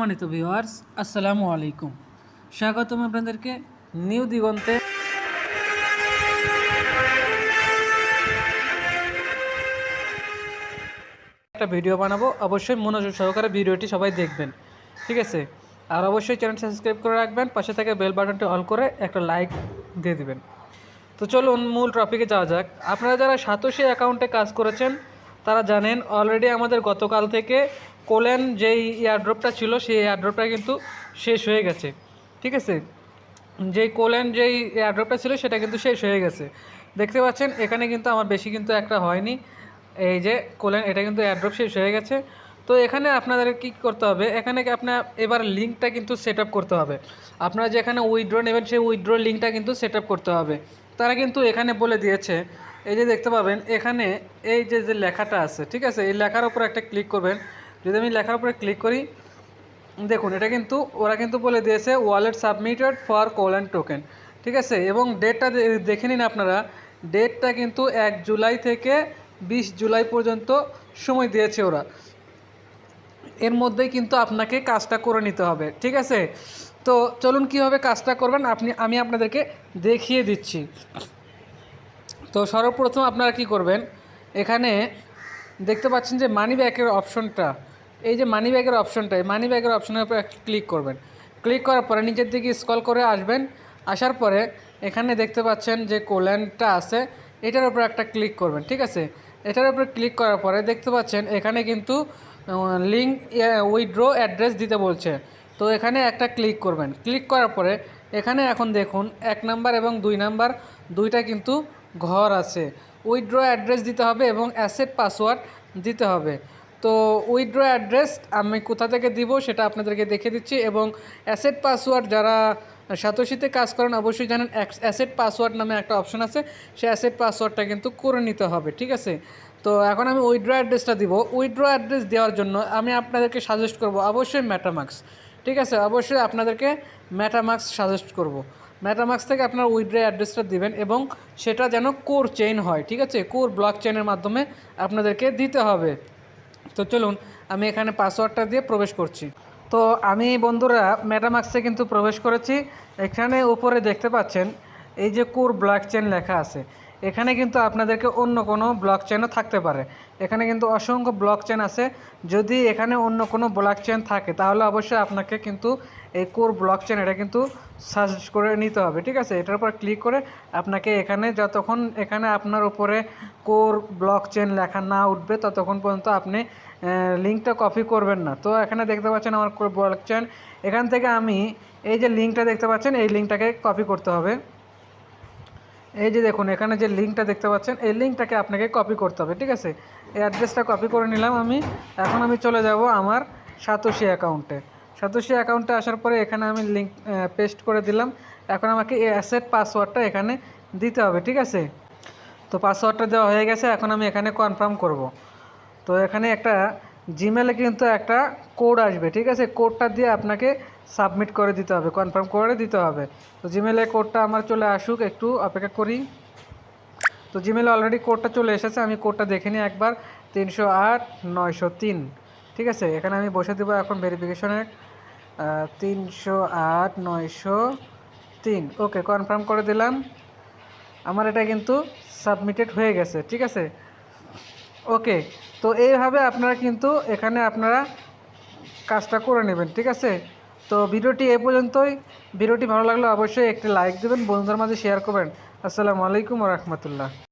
সম্মানিত ভিউয়ার্স আসসালামু আলাইকুম। স্বাগতম আপনাদেরকে নিউ দিগন্তে। একটা ভিডিও বানাবো, অবশ্যই মনোযোগ সহকারে ভিডিওটি সবাই দেখবেন, ঠিক আছে? আর অবশ্যই চ্যানেলটি সাবস্ক্রাইব করে রাখবেন, পাশে থেকে বেল বাটনটি অন করে একটা লাইক দিয়ে দিবেন। তো চলুন মূল টপিকে যাওয়া যাক। আপনারা যারা সাতোশি অ্যাকাউন্টে কাজ করেছেন, তারা জানেন অলরেডি আমাদের গতকাল থেকে কোলেন যেই এয়ারড্রপটা ছিল, সেই এয়ারড্রপটা কিন্তু শেষ হয়ে গেছে। ঠিক আছে? যেই কোলেন যেই এয়ারড্রপটা ছিল, সেটা কিন্তু শেষ হয়ে গেছে। দেখতে পাচ্ছেন, এখানে কিন্তু আমার বেশি কিন্তু একটা হয়নি। এই যে কোলেন, এটা কিন্তু এয়ারড্রপ শেষ হয়ে গেছে। তো এখানে আপনাদের কি করতে হবে, এখানে কি আপনার এবার লিঙ্কটা কিন্তু সেট করতে হবে। আপনারা যেখানে উইথড্র নেবেন, সেই উইথড্র লিঙ্কটা কিন্তু সেট করতে হবে। তারা কিন্তু এখানে বলে দিয়েছে, এই যে দেখতে পাবেন, এখানে এই যে যে লেখাটা আছে, ঠিক আছে? এই লেখার উপর একটা ক্লিক করবেন। যদি আমি লেখার উপরে ক্লিক করি, দেখুন, এটা কিন্তু, ওরা কিন্তু বলে দিয়েছে wallet submitted for call and token ঠিক আছে? এবং ডেটটা দেখে নিন আপনারা ডেটটা কিন্তু এক জুলাই থেকে বিশ জুলাই পর্যন্ত সময় দিয়েছে ওরা। এর মধ্যেই কিন্তু আপনাকে কাজটা করে নিতে হবে, ঠিক আছে? তো চলুন কীভাবে কাজটা করবেন, আপনি, আমি আপনাদেরকে দেখিয়ে দিচ্ছি। তো সর্বপ্রথম আপনারা কি করবেন, এখানে দেখতে পাচ্ছেন যে মানি ব্যাগের অপশনটা এই যে মানি ব্যাগের অপশনটা এই মানি ব্যাগের অপশনের উপর ক্লিক করবেন। ক্লিক করার পরে নিচের দিকে স্ক্রল করে আসবেন। আসার পরে এখানে দেখতে পাচ্ছেন যে কোল্যান্ডটা আছে, এটার উপর একটা ক্লিক করবেন, ঠিক আছে? এটার উপরে ক্লিক করার পরে দেখতে পাচ্ছেন এখানে কিন্তু লিঙ্ক উইথড্র অ্যাড্রেস দিতে বলছে। তো এখানে একটা ক্লিক করবেন। ক্লিক করার পরে এখানে এখন দেখুন, এক নাম্বার এবং দুই নাম্বার দুইটা কিন্তু ঘর আছে। উইথড্র অ্যাড্রেস দিতে হবে এবং অ্যাসেট পাসওয়ার্ড দিতে হবে। তো উইথড্র অ্যাড্রেস আমি কোথা থেকে দিব সেটা আপনাদেরকে দেখে দিচ্ছি এবং অ্যাসেট পাসওয়ার্ড যারা সাতোশিতে কাজ করেন অবশ্যই জানেন অ্যাসেট পাসওয়ার্ড নামে একটা অপশন আছে সেই অ্যাসেট পাসওয়ার্ডটা কিন্তু করে নিতে হবে, ঠিক আছে? তো এখন আমি উইথড্র অ্যাড্রেসটা দিব। উইথড্র অ্যাড্রেস দেওয়ার জন্য আমি আপনাদেরকে সাজেস্ট করব অবশ্যই ম্যাটামাক্স ঠিক আছে? অবশ্যই আপনাদেরকে ম্যাটামাক্স সাজেস্ট করব। ম্যাটামাক্স থেকে আপনার উইথড্র অ্যাড্রেসটা দিবেন এবং সেটা যেন কোর চেইন হয়, ঠিক আছে? কোর ব্লক চেইনের মাধ্যমে আপনাদেরকে দিতে হবে। তো চলুন, আমি এখানে পাসওয়ার্ডটা দিয়ে প্রবেশ করছি। তো আমি বন্ধুরা ম্যাটামাক্সে কিন্তু প্রবেশ করেছি। এখানে উপরে দেখতে পাচ্ছেন, এই যে কোর ব্লক চেন লেখা আছে। এখানে কিন্তু আপনাদেরকে অন্য কোনো ব্লক চেনও থাকতে পারে। এখানে কিন্তু অসংখ্য ব্লক চেন আছে। যদি এখানে অন্য কোনো ব্লক চেন থাকে, তাহলে অবশ্যই আপনাকে কিন্তু এই কোর ব্লক চেন এটা কিন্তু সার্চ করে নিতে হবে, ঠিক আছে? এটার উপর ক্লিক করে আপনাকে এখানে যতক্ষণ এখানে আপনার উপরে কোর ব্লক চেন লেখা না উঠবে, ততক্ষণ পর্যন্ত আপনি লিঙ্কটা কপি করবেন না। তো এখানে দেখতে পাচ্ছেন আমার কোর ব্লক চেন এখান থেকে আমি এই যে লিঙ্কটা দেখতে পাচ্ছেন, এই লিঙ্কটাকে কপি করতে হবে। এই যে দেখুন, এখানে যে লিঙ্কটা দেখতে পাচ্ছেন, এই লিঙ্কটাকে আপনাকে কপি করতে হবে, ঠিক আছে? এই অ্যাড্রেসটা কপি করে নিলাম আমি। এখন আমি চলে যাব আমার সাতোশি অ্যাকাউন্টে সাতোশি অ্যাকাউন্টে আসার পরে এখানে আমি লিঙ্ক পেস্ট করে দিলাম। এখন আমাকে এই অ্যাসেট পাসওয়ার্ডটা এখানে দিতে হবে, ঠিক আছে? তো পাসওয়ার্ডটা দেওয়া হয়ে গেছে, এখন আমি এখানে কনফার্ম করব। তো এখানে একটা জিমেলে কিন্তু একটা কোড আসবে, ঠিক আছে? কোডটা দিয়ে আপনাকে সাবমিট করে দিতে হবে কনফার্ম করে দিতে হবে। তো জিমেলে কোডটা আমার চলে আসুক, একটু অপেক্ষা করি। তো জিমেলে অলরেডি কোডটা চলে এসেছে, আমি কোডটা দেখে নিই একবার। তিনশো আট, নয়শো তিন, ঠিক আছে? এখানে আমি বসে দেবো এখন ভেরিফিকেশনের তিনশো আট, নয়শো তিন ওকে কনফার্ম করে দিলাম। আমার এটা কিন্তু সাবমিটেড হয়ে গেছে, ঠিক আছে? ওকে, তো এইভাবে আপনারা কিন্তু এখানে আপনারা কাজটা করে নেবেন, ঠিক আছে? তো ভিডিওটি এ পর্যন্তই। ভিডিওটি ভালো লাগলে অবশ্যই একটি লাইক দেবেন, বন্ধুদের মাঝে শেয়ার করবেন। আসসালামু আলাইকুম রহমতুল্লাহ।